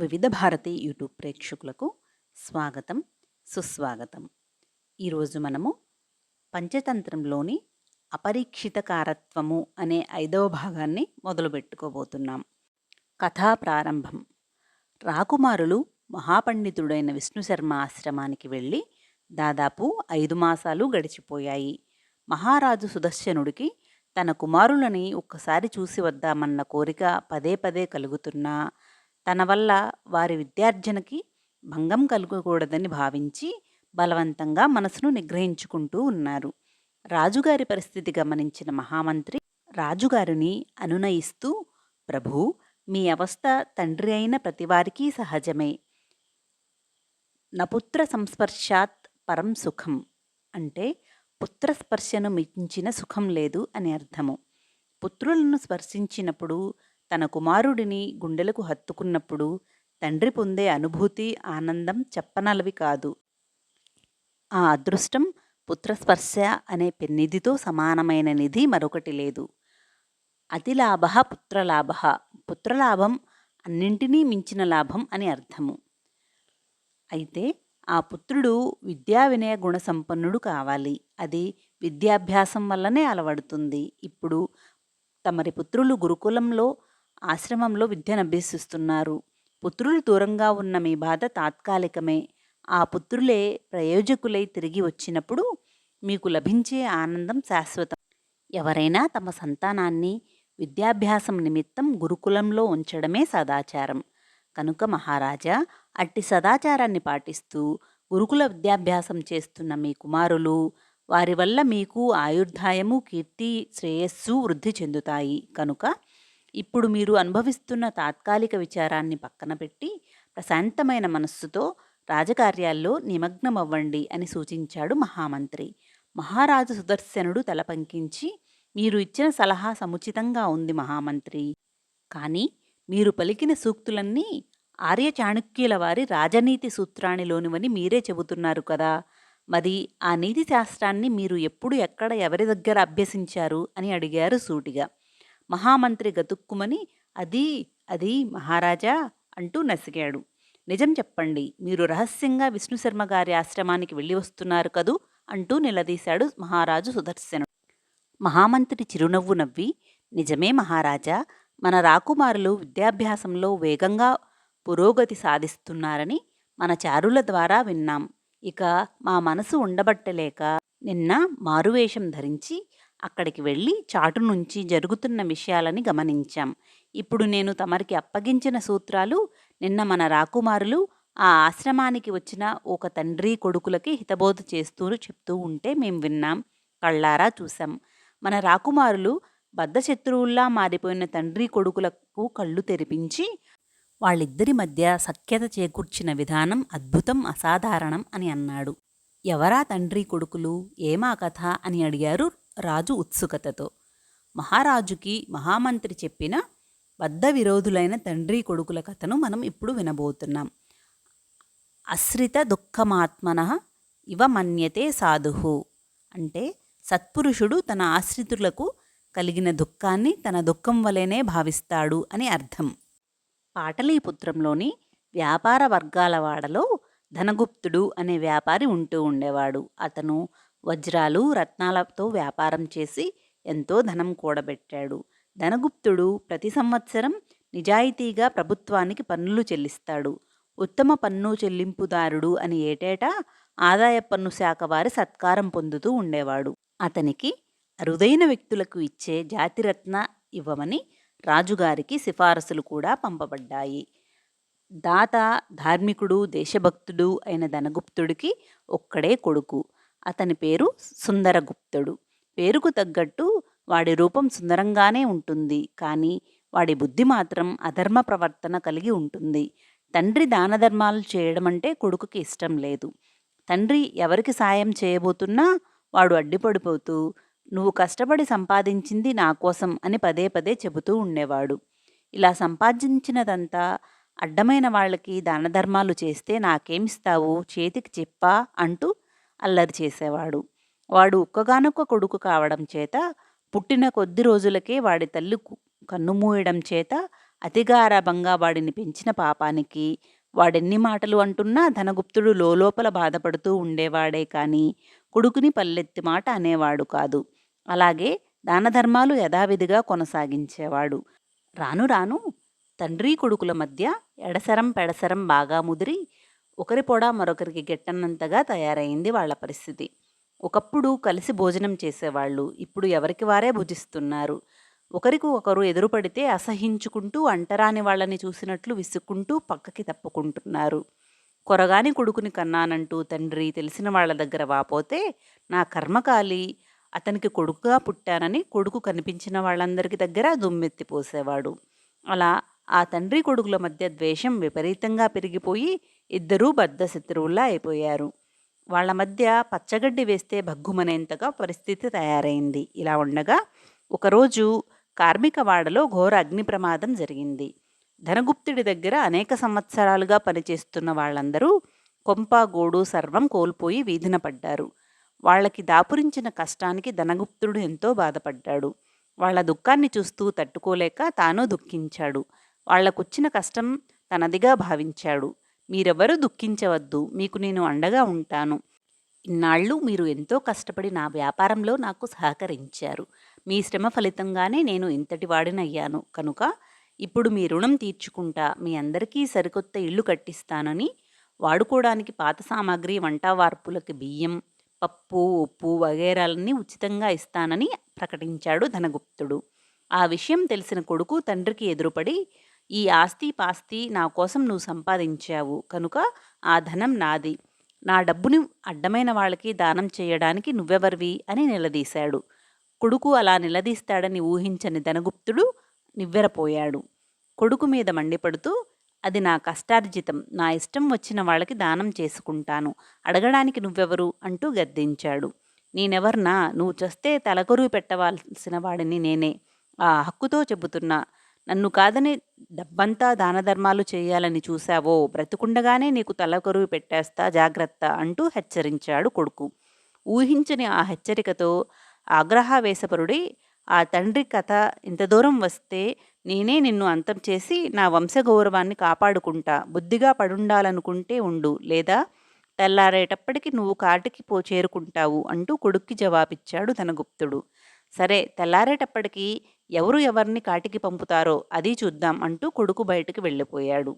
వివిధ భారతి యూట్యూబ్ ప్రేక్షకులకు స్వాగతం సుస్వాగతం. ఈరోజు మనము పంచతంత్రంలోని అపరీక్షితకారత్వము అనే ఐదవ భాగాన్ని మొదలుపెట్టుకోబోతున్నాం కథా ప్రారంభం. రాకుమారులు మహాపండితుడైన విష్ణుశర్మ ఆశ్రమానికి వెళ్ళి దాదాపు ఐదు మాసాలు గడిచిపోయాయి. మహారాజు సుదర్శనుడికి తన కుమారులని ఒక్కసారి చూసి వద్దామన్న కోరిక పదే పదే కలుగుతున్నా తన వల్ల వారి విద్యార్జనకి భంగం కలగకూడదని భావించి బలవంతంగా మనసును నిగ్రహించుకుంటూ ఉన్నారు. రాజుగారి పరిస్థితి గమనించిన మహామంత్రి రాజుగారిని అనునయిస్తూ ప్రభు మీ అవస్థ తండ్రి అయిన ప్రతివారికి సహజమే. నపుత్ర సంస్పర్శాత్ పరం సుఖం. అంటే పుత్రస్పర్శను మించిన సుఖం లేదు అని అర్థము. పుత్రులను స్పర్శించినప్పుడు తన కుమారుడిని గుండెలకు హత్తుకున్నప్పుడు తండ్రి పొందే అనుభూతి ఆనందం చెప్పనలవి కాదు. ఆ అదృష్టం పుత్రస్పర్శ అనే పెన్నిధితో సమానమైన నిధి మరొకటి లేదు. అతిలాభ పుత్రలాభ. పుత్రలాభం అన్నింటినీ మించిన లాభం అని అర్థము. అయితే ఆ పుత్రుడు విద్యా వినయ గుణ సంపన్నుడు కావాలి. అది విద్యాభ్యాసం వల్లనే అలవడుతుంది. ఇప్పుడు తమరి పుత్రులు గురుకులంలో ఆశ్రమంలో విద్యను అభ్యసిస్తున్నారు. పుత్రులు దూరంగా ఉన్న మీ బాధ తాత్కాలికమే. ఆ పుత్రులే ప్రయోజకులై తిరిగి వచ్చినప్పుడు మీకు లభించే ఆనందం శాశ్వతం. ఎవరైనా తమ సంతానాన్ని విద్యాభ్యాసం నిమిత్తం గురుకులంలో ఉంచడమే సదాచారం. కనుక మహారాజా అట్టి సదాచారాన్ని పాటిస్తూ గురుకుల విద్యాభ్యాసం చేస్తున్న మీ కుమారులు వారి వల్ల మీకు ఆయుర్ధాయము కీర్తి శ్రేయస్సు వృద్ధి చెందుతాయి. కనుక ఇప్పుడు మీరు అనుభవిస్తున్న తాత్కాలిక విచారాన్ని పక్కన పెట్టి ప్రశాంతమైన మనస్సుతో రాజకార్యాల్లో నిమగ్నమవ్వండి అని సూచించాడు మహామంత్రి. మహారాజు సుదర్శనుడు తల పంకించి మీరు ఇచ్చిన సలహా సముచితంగా ఉంది మహామంత్రి. కానీ మీరు పలికిన సూక్తులన్నీ ఆర్య చాణుక్యుల వారి రాజనీతి సూత్రానిలోనివని మీరే చెబుతున్నారు కదా! మరి ఆ నీతి శాస్త్రాన్ని మీరు ఎప్పుడు ఎక్కడ ఎవరి దగ్గర అభ్యసించారు అని అడిగారు సూటిగా. మహామంత్రి గతుక్కుమని అది అది మహారాజా అంటూ నసిగాడు. నిజం చెప్పండి మీరు రహస్యంగా విష్ణుశర్మ గారి ఆశ్రమానికి వెళ్ళి వస్తున్నారు కదూ అంటూ నిలదీశాడు మహారాజు సుదర్శనుడు. మహామంత్రి చిరునవ్వు నవ్వి నిజమే మహారాజా మన రాకుమారులు విద్యాభ్యాసంలో వేగంగా పురోగతి సాధిస్తున్నారని మన చారుల ద్వారా విన్నాం. ఇక మా మనసు ఉండబట్టలేక నిన్న మారువేషం ధరించి అక్కడికి వెళ్ళి చాటు నుంచి జరుగుతున్న విషయాలని గమనించాం. ఇప్పుడు నేను తమరికి అప్పగించిన సూత్రాలు నిన్న మన రాకుమారులు ఆ ఆశ్రమానికి వచ్చిన ఒక తండ్రి కొడుకులకి హితబోధ చేస్తూ చెప్తూ ఉంటే మేం విన్నాం. కళ్ళారా చూసాం మన రాకుమారులు బద్ధశత్రువుల్లా మారిపోయిన తండ్రి కొడుకులకు కళ్ళు తెరిపించి వాళ్ళిద్దరి మధ్య సఖ్యత చేకూర్చిన విధానం అద్భుతం అసాధారణం అని అన్నాడు. ఎవరా తండ్రి కొడుకులు? ఏమా కథ? అని అడిగారు రాజు ఉత్సుకతతో. మహారాజుకి మహామంత్రి చెప్పిన బద్ధ విరోధులైన తండ్రి కొడుకుల కథను మనం ఇప్పుడు వినబోతున్నాం. అశ్రిత దుఃఖమాత్మన ఇవ మన్యతే సాధుహు అంటే సత్పురుషుడు తన ఆశ్రితులకు కలిగిన దుఃఖాన్ని తన దుఃఖం వలెనే భావిస్తాడు అని అర్థం. పాటలీపుత్రంలోని వ్యాపార వర్గాల వాడలో ధనగుప్తుడు అనే వ్యాపారి ఉంటూ ఉండేవాడు. అతను వజ్రాలు రత్నాలతో వ్యాపారం చేసి ఎంతో ధనం కూడబెట్టాడు. ధనగుప్తుడు ప్రతి సంవత్సరం నిజాయితీగా ప్రభుత్వానికి పన్నులు చెల్లిస్తాడు. ఉత్తమ పన్ను చెల్లింపుదారుడు అని ఏటేటా ఆదాయ పన్ను శాఖ వారి సత్కారం పొందుతూ ఉండేవాడు. అతనికి అరుదైన వ్యక్తులకు ఇచ్చే జాతిరత్న ఇవ్వమని రాజుగారికి సిఫారసులు కూడా పంపబడ్డాయి. దాత ధార్మికుడు దేశభక్తుడు అయిన ధనగుప్తుడికి ఒక్కడే కొడుకు. అతని పేరు సుందరగుప్తుడు. పేరుకు తగ్గట్టు వాడి రూపం సుందరంగానే ఉంటుంది. కానీ వాడి బుద్ధి మాత్రం అధర్మ ప్రవర్తన కలిగి ఉంటుంది. తండ్రి దానధర్మాలు చేయడం అంటే కొడుకుకి ఇష్టం లేదు. తండ్రి ఎవరికి సాయం చేయబోతున్నా వాడు అడ్డిపడిపోతూ నువ్వు కష్టపడి సంపాదించింది నా కోసం అని పదే పదే చెబుతూ ఉండేవాడు. ఇలా సంపాదించినదంతా అడ్డమైన వాళ్ళకి దానధర్మాలు చేస్తే నాకేమిస్తావు చేతికి చెప్పా? అంటూ అల్లరి చేసేవాడు. వాడు ఒక్కగానొక్క కొడుకు కావడం చేత పుట్టిన కొద్ది రోజులకే వాడి తల్లి కన్నుమూయడం చేత అతిగారాభంగా వాడిని పెంచిన పాపానికి వాడెన్ని మాటలు అంటున్నా ధనగుప్తుడు లోలోపల బాధపడుతూ ఉండేవాడే కాని కొడుకుని పల్లెత్తి మాట అనేవాడు కాదు. అలాగే దానధర్మాలు యథావిధిగా కొనసాగించేవాడు. రాను రాను తండ్రి కొడుకుల మధ్య ఎడసరం పెడసరం బాగా ముదిరి ఒకరి పొడ మరొకరికి గెట్టనంతగా తయారైంది వాళ్ళ పరిస్థితి. ఒకప్పుడు కలిసి భోజనం చేసేవాళ్ళు ఇప్పుడు ఎవరికి వారే భుజిస్తున్నారు. ఒకరికి ఒకరు ఎదురుపడితే అసహించుకుంటూ అంటరాని వాళ్ళని చూసినట్లు విసుక్కుంటూ పక్కకి తప్పుకుంటున్నారు. కొరగాని కొడుకుని కన్నానంటూ తండ్రి తెలిసిన వాళ్ళ దగ్గర వాపోతే నా కర్మకాలి అతనికి కొడుకుగా పుట్టానని కొడుకు కనిపించిన వాళ్ళందరికీ దగ్గర దుమ్మెత్తిపోసేవాడు అలా ఆ తండ్రి కొడుకుల మధ్య ద్వేషం విపరీతంగా పెరిగిపోయి ఇద్దరూ బద్ద శత్రువుల్లా అయిపోయారు. వాళ్ళ మధ్య పచ్చగడ్డి వేస్తే భగ్గుమనేంతగా పరిస్థితి తయారైంది. ఇలా ఉండగా ఒకరోజు కార్మిక వాడలో ఘోర అగ్ని ప్రమాదం జరిగింది. ధనగుప్తుడి దగ్గర అనేక సంవత్సరాలుగా పనిచేస్తున్న వాళ్ళందరూ కొంప గోడు సర్వం కోల్పోయి వీధిన పడ్డారు. వాళ్ళకి దాపురించిన కష్టానికి ధనగుప్తుడు ఎంతో బాధపడ్డాడు. వాళ్ళ దుఃఖాన్ని చూస్తూ తట్టుకోలేక తాను దుఃఖించాడు. వాళ్ళకొచ్చిన కష్టం తనదిగా భావించాడు. మీరెవరూ దుఃఖించవద్దు. మీకు నేను అండగా ఉంటాను. ఇన్నాళ్ళు మీరు ఎంతో కష్టపడి నా వ్యాపారంలో నాకు సహకరించారు. మీ శ్రమ ఫలితంగానే నేను ఇంతటి వాడినయ్యాను. కనుక ఇప్పుడు మీ రుణం తీర్చుకుంటా మీ అందరికీ సరికొత్త ఇల్లు కట్టిస్తానని వాడుకోవడానికి పాత సామాగ్రి వంట వార్పులకి బియ్యం పప్పు ఉప్పు వగేరాలన్నీ ఉచితంగా ఇస్తానని ప్రకటించాడు ధనగుప్తుడు. ఆ విషయం తెలిసిన కొడుకు తండ్రికి ఎదురుపడి ఈ ఆస్తి పాస్తి నా కోసం నువ్వు సంపాదించావు. కనుక ఆ ధనం నాది. నా డబ్బుని అడ్డమైన వాళ్ళకి దానం చేయడానికి నువ్వెవరివి? అని నిలదీశాడు. కొడుకు అలా నిలదీస్తాడని ఊహించని ధనగుప్తుడు నివ్వెరపోయాడు. కొడుకు మీద మండిపడుతూ అది నా కష్టార్జితం. నా ఇష్టం వచ్చిన వాళ్ళకి దానం చేసుకుంటాను. అడగడానికి నువ్వెవరు అంటూ గద్దించాడు. నేనెవర్నా? నువ్వు చస్తే తలకొరువు పెట్టవలసిన వాడిని నేనే. ఆ హక్కుతో చెబుతున్నా. నన్ను కాదని డబ్బంతా దానధర్మాలు చేయాలని చూశావో బ్రతుకుండగానే నీకు తలకొరువు పెట్టేస్తా జాగ్రత్త అంటూ హెచ్చరించాడు కొడుకు. ఊహించని ఆ హెచ్చరికతో ఆగ్రహావేశపరుడి ఆ తండ్రి కథ ఇంత దూరం వస్తే నేనే నిన్ను అంతం చేసి నా వంశగౌరవాన్ని కాపాడుకుంటా బుద్ధిగా పడుండాలనుకుంటే ఉండు లేదా తెల్లారేటప్పటికి నువ్వు కాటికి పో చేరుకుంటావు అంటూ కొడుక్కి జవాబిచ్చాడు ధనగుప్తుడు. సరే తెల్లారేటప్పటికి ఎవరు ఎవరిని కాటికి పంపుతారో అది చూద్దాం అంటూ కొడుకు బయటకు వెళ్ళిపోయాడు.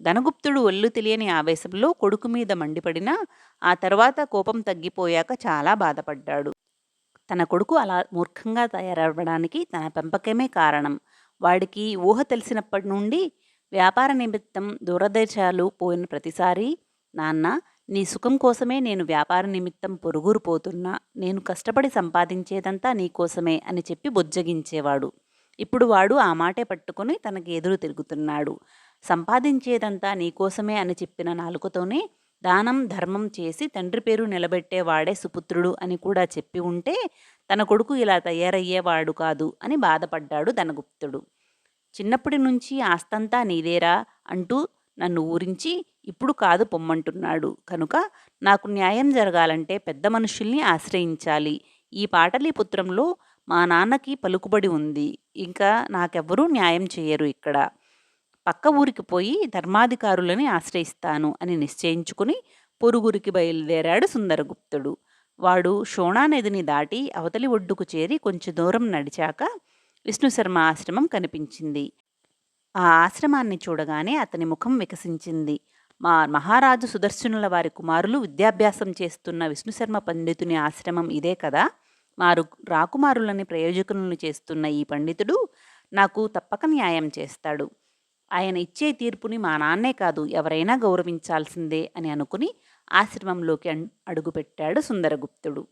ధనగుప్తుడు ఒళ్ళు తెలియని ఆవేశంలో కొడుకు మీద మండిపడినా ఆ తర్వాత కోపం తగ్గిపోయాక చాలా బాధపడ్డాడు. తన కొడుకు అలా మూర్ఖంగా తయారవ్వడానికి తన పెంపకమే కారణం. వాడికి ఊహ తెలిసినప్పటి నుండి వ్యాపార నిమిత్తం దూరదేశాలు పోయిన ప్రతిసారి నాన్న నీ సుఖం కోసమే నేను వ్యాపార నిమిత్తం పొరుగురు పోతున్నా నేను కష్టపడి సంపాదించేదంతా నీకోసమే అని చెప్పి బుజ్జగించేవాడు. ఇప్పుడు వాడు ఆ మాటే పట్టుకుని తనకి ఎదురు తిరుగుతున్నాడు. సంపాదించేదంతా నీకోసమే అని చెప్పిన నాలుకతోనే దానం ధర్మం చేసి తండ్రి పేరు నిలబెట్టేవాడే సుపుత్రుడు అని కూడా చెప్పి ఉంటే తన కొడుకు ఇలా తయారయ్యేవాడు కాదు అని బాధపడ్డాడు ధనగుప్తుడు. చిన్నప్పటి నుంచి ఆస్తంతా నీదేరా అంటూ నన్ను ఊరించి ఇప్పుడు కాదు పొమ్మంటున్నాడు. కనుక నాకు న్యాయం జరగాలంటే పెద్ద మనుషుల్ని ఆశ్రయించాలి. ఈ పాటలీపుత్రంలో మా నాన్నకి పలుకుబడి ఉంది. ఇంకా నాకెవ్వరూ న్యాయం చేయరు ఇక్కడ. పక్క ఊరికి పోయి ధర్మాధికారులని ఆశ్రయిస్తాను అని నిశ్చయించుకుని పొరుగురికి బయలుదేరాడు సుందరగుప్తుడు. వాడు షోణా నదిని దాటి అవతలి ఒడ్డుకు చేరి కొంచెం దూరం నడిచాక విష్ణుశర్మ ఆశ్రమం కనిపించింది. ఆ ఆశ్రమాన్ని చూడగానే అతని ముఖం వికసించింది. మా మహారాజు సుదర్శనుల వారి కుమారులు విద్యాభ్యాసం చేస్తున్న విష్ణుశర్మ పండితుని ఆశ్రమం ఇదే కదా? మారు రాకుమారులని ప్రయోజకులను చేస్తున్న ఈ పండితుడు నాకు తప్పక న్యాయం చేస్తాడు. ఆయన ఇచ్చే తీర్పుని మా నాన్నే కాదు ఎవరైనా గౌరవించాల్సిందే అని అనుకుని ఆశ్రమంలోకి అడుగుపెట్టాడు సుందరగుప్తుడు.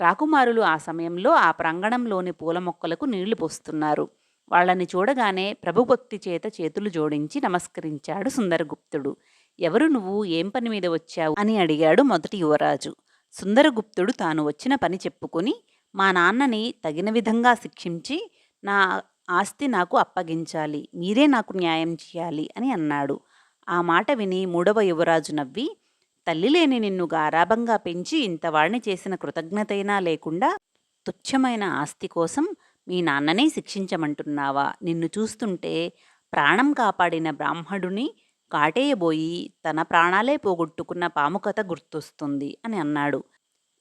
రాకుమారులు ఆ సమయంలో ఆ ప్రాంగణంలోని పూల మొక్కలకు నీళ్ళు పోస్తున్నారు. వాళ్ళని చూడగానే ప్రభుభక్తి చేత చేతులు జోడించి నమస్కరించాడు సుందరగుప్తుడు. ఎవరు నువ్వు? ఏం పని మీద వచ్చావు? అని అడిగాడు మొదటి యువరాజు. సుందరగుప్తుడు తాను వచ్చిన పని చెప్పుకొని మా నాన్నని తగిన విధంగా శిక్షించి నా ఆస్తి నాకు అప్పగించాలి. మీరే నాకు న్యాయం చేయాలి అని అన్నాడు. ఆ మాట విని మూడవ యువరాజు నవ్వి తల్లి లేని నిన్ను గారాభంగా పెంచి ఇంతవాణ్ణి చేసిన కృతజ్ఞతైనా లేకుండా తుచ్చమైన ఆస్తి కోసం మీ నాన్ననే శిక్షించమంటున్నావా? నిన్ను చూస్తుంటే ప్రాణం కాపాడిన బ్రాహ్మణుని కాటేయబోయి తన ప్రాణాలే పోగొట్టుకున్న పాము కథ గుర్తొస్తుంది అని అన్నాడు.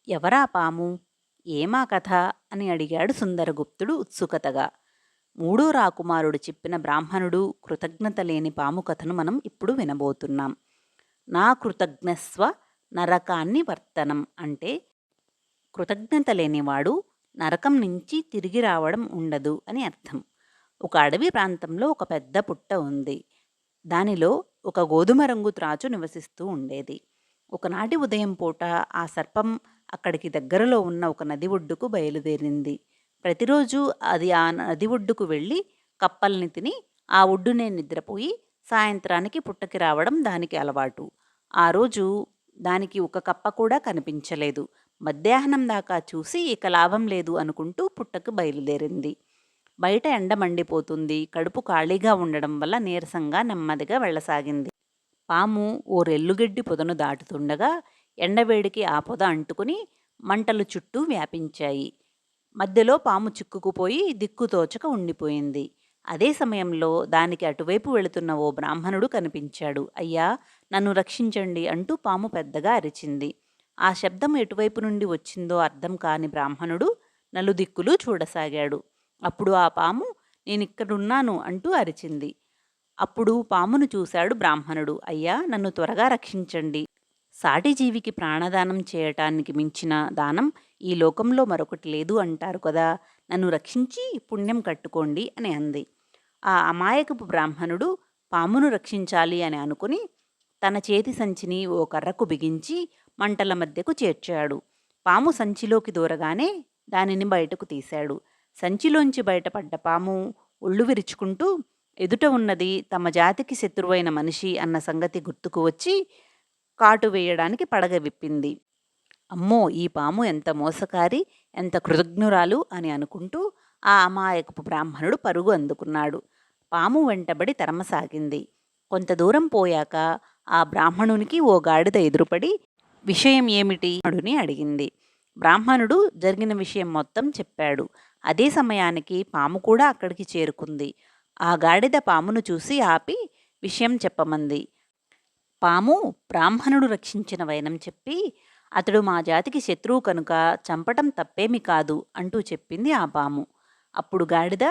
ఎవరా పాము? ఏమా కథ? అని అడిగాడు సుందరగుప్తుడు ఉత్సుకతగా. మూడో రాకుమారుడు చెప్పిన బ్రాహ్మణుడు కృతజ్ఞత లేని పాము కథను మనం ఇప్పుడు వినబోతున్నాం. నా కృతజ్ఞస్వ నరకాన్ని వర్తనం అంటే కృతజ్ఞత లేనివాడు నరకం నుంచి తిరిగి రావడం ఉండదు అని అర్థం. ఒక అడవి ప్రాంతంలో ఒక పెద్ద పుట్ట ఉంది. దానిలో ఒక గోధుమ రంగు త్రాచు నివసిస్తూ ఉండేది. ఒకనాటి ఉదయం పూట ఆ సర్పం అక్కడికి దగ్గరలో ఉన్న ఒక నది ఒడ్డుకు బయలుదేరింది. ప్రతిరోజు అది ఆ నది ఒడ్డుకు వెళ్ళి కప్పల్ని తిని ఆ ఒడ్డునే నిద్రపోయి సాయంత్రానికి పుట్టకి రావడం దానికి అలవాటు. ఆ రోజు దానికి ఒక కప్ప కూడా కనిపించలేదు. మధ్యాహ్నం దాకా చూసి ఇక లాభం లేదు అనుకుంటూ పుట్టకు బయలుదేరింది. బయట ఎండ మండిపోతుంది. కడుపు ఖాళీగా ఉండడం వల్ల నీరసంగా నెమ్మదిగా వెళ్ళసాగింది. పాము ఓ రెల్లుగడ్డి పొదను దాటుతుండగా ఎండవేడికి ఆ పొద అంటుకుని మంటలు చుట్టూ వ్యాపించాయి. మధ్యలో పాము చిక్కుకుపోయి దిక్కుతోచక ఉండిపోయింది. అదే సమయంలో దానికి అటువైపు వెళుతున్న ఓ బ్రాహ్మణుడు కనిపించాడు. అయ్యా నన్ను రక్షించండి అంటూ పాము పెద్దగా అరిచింది. ఆ శబ్దం ఎటువైపు నుండి వచ్చిందో అర్థం కాని బ్రాహ్మణుడు నలుదిక్కులు చూడసాగాడు. అప్పుడు ఆ పాము నేనిక్కడున్నాను అంటూ అరిచింది. అప్పుడు పామును చూశాడు బ్రాహ్మణుడు. అయ్యా నన్ను త్వరగా రక్షించండి. సాటి జీవికి ప్రాణదానం చేయటానికి మించిన దానం ఈ లోకంలో మరొకటి లేదు అంటారు కదా. నన్ను రక్షించి పుణ్యం కట్టుకోండి అని అంది. ఆ అమాయకపు బ్రాహ్మణుడు పామును రక్షించాలి అని అనుకుని తన చేతి సంచిని ఓ కర్రకు బిగించి మంటల మధ్యకు చేర్చాడు. పాము సంచిలోకి దూరగానే దానిని బయటకు తీశాడు. సంచిలోంచి బయటపడ్డ పాము ఒళ్ళు విరుచుకుంటూ ఎదుట ఉన్నది తమ జాతికి శత్రువైన మనిషి అన్న సంగతి గుర్తుకు వచ్చి కాటు వేయడానికి పడగ విప్పింది. అమ్మో ఈ పాము ఎంత మోసకారి ఎంత కృతజ్ఞురాలు అని అనుకుంటూ ఆ అమాయకపు బ్రాహ్మణుడు పరుగు అందుకున్నాడు. పాము వెంటబడి తరమసాగింది. కొంత దూరం పోయాక ఆ బ్రాహ్మణునికి ఓ గాడిద ఎదురుపడి విషయం ఏమిటి? అడుని అడిగింది. బ్రాహ్మణుడు జరిగిన విషయం మొత్తం చెప్పాడు. అదే సమయానికి పాము కూడా అక్కడికి చేరుకుంది. ఆ గాడిద పామును చూసి ఆపి విషయం చెప్పమంది. పాము బ్రాహ్మణుడు రక్షించిన వైనం చెప్పి అతడు మా జాతికి శత్రువు కనుక చంపటం తప్పేమి కాదు అంటూ చెప్పింది ఆ పాము. అప్పుడు గాడిద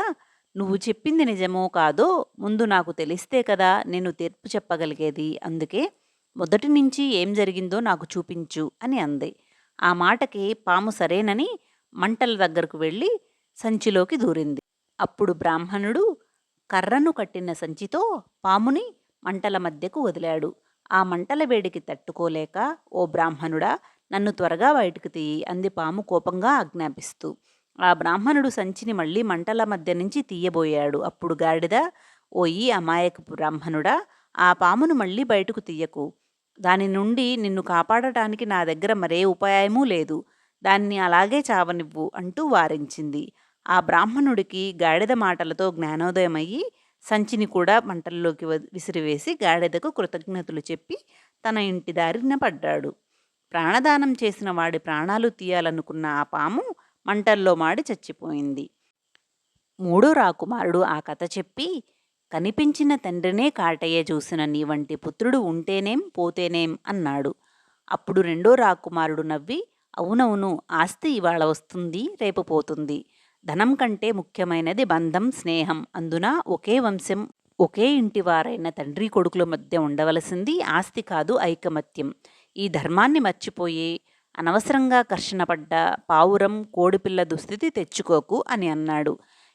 నువ్వు చెప్పింది నిజమో కాదో ముందు నాకు తెలిస్తే కదా నేను తీర్పు చెప్పగలిగేది అందుకే మొదటి నుంచి ఏం జరిగిందో నాకు చూపించు అని అంది. ఆ మాటకి పాము సరేనని మంటల దగ్గరకు వెళ్ళి సంచిలోకి దూరింది. అప్పుడు బ్రాహ్మణుడు కర్రను కట్టిన సంచితో పాముని మంటల మధ్యకు వదిలాడు. ఆ మంటల వేడికి తట్టుకోలేక ఓ బ్రాహ్మణుడా నన్ను త్వరగా బయటకు తీయి అంది పాము కోపంగా ఆజ్ఞాపిస్తూ. ఆ బ్రాహ్మణుడు సంచిని మళ్ళీ మంటల మధ్య నుంచి తీయబోయాడు. అప్పుడు గాడిద ఓ ఈ అమాయకపు బ్రాహ్మణుడా ఆ పామును మళ్ళీ బయటకు తీయకు. దాని నుండి నిన్ను కాపాడటానికి నా దగ్గర మరే ఉపాయమూ లేదు. దాన్ని అలాగే చావనివ్వు అంటూ వారించింది. ఆ బ్రాహ్మణుడికి గాడిద మాటలతో జ్ఞానోదయమయ్యి సంచిని కూడా మంటల్లోకి విసిరివేసి గాడిదకు కృతజ్ఞతలు చెప్పి తన ఇంటి దారిన పడ్డాడు. ప్రాణదానం చేసిన వాడి ప్రాణాలు తీయాలనుకున్న ఆ పాము మంటల్లో మాడి చచ్చిపోయింది. మూడో రాకుమారుడు ఆ కథ చెప్పి కనిపించిన తండ్రినే కాటయ్య చూసిన నీ వంటి పుత్రుడు ఉంటేనేం పోతేనేం అన్నాడు. అప్పుడు రెండో రాకుమారుడు నవ్వి అవునవును ఆస్తి ఇవాళ వస్తుంది రేపు పోతుంది. ధనం కంటే ముఖ్యమైనది బంధం స్నేహం. అందున ఒకే వంశం ఒకే ఇంటి వారైన తండ్రి కొడుకుల మధ్య ఉండవలసింది ఆస్తి కాదు ఐకమత్యం. ఈ ధర్మాన్ని మర్చిపోయి అనవసరంగా కర్షణపడ్డ పావురం కోడిపిల్ల దుస్థితి తెచ్చుకోకు అని అన్నాడు.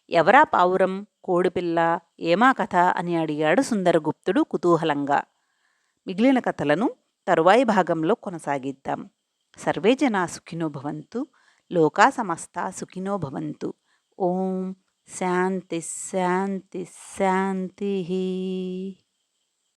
ఎవరా పావురం? కోడిపిల్ల ఏమా కథ? అని అడిగాడు సుందరగుప్తుడు కుతూహలంగా. మిగిలిన కథలను తరువాయి భాగంలో కొనసాగిద్దాం. సర్వే జనా సుఖినో భవంతు లోకా సమస్త సుఖినో భవంతు. ఓం శాంతి శాంతి శాంతి.